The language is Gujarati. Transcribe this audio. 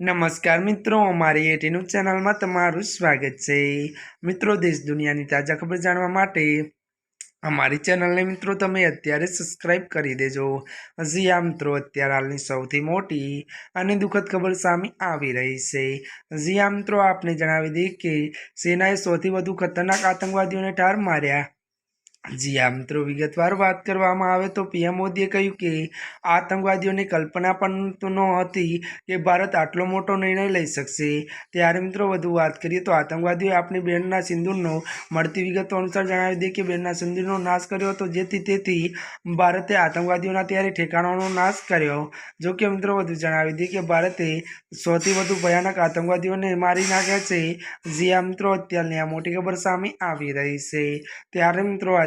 નમસ્કાર મિત્રો, અમારી એટીનું ચેનલમાં તમારું સ્વાગત છે. મિત્રો, દેશ દુનિયાની તાજા ખબર જાણવા માટે અમારી ચેનલને મિત્રો તમે અત્યારે સબસ્ક્રાઇબ કરી દેજો. હજી આ મિત્રો અત્યારે હાલની સૌથી મોટી અને દુઃખદ ખબર સામે આવી રહી છે. હજી આ મિત્રો આપને જણાવી દઈએ કે સેનાએ સૌથી વધુ ખતરનાક આતંકવાદીઓને ઠાર માર્યા. જી આ મિત્રો વિગતવાર વાત કરવામાં આવે તો પીએમ મોદીએ કહ્યું કે આતંકવાદીઓની કલ્પના પણ તો નહોતી કે ભારત આટલો મોટો નિર્ણય લઈ શકશે. ત્યારે મિત્રો, વધુ વાત કરીએ તો આતંકવાદીઓએ આપણી બેનના સિંદૂરનો મળતી વિગતો અનુસાર જણાવી દે કે બેનના સિંદૂરનો નાશ કર્યો હતો, જેથી તેથી ભારતે આતંકવાદીઓના ત્યારે ઠેકાણાનો નાશ કર્યો. જો કે મિત્રો, વધુ જણાવી દે કે ભારતે સૌથી વધુ ભયાનક આતંકવાદીઓને મારી નાખ્યા છે. જે આ મિત્રો, અત્યારની આ મોટી ખબર સામે આવી રહી છે. ત્યારે મિત્રો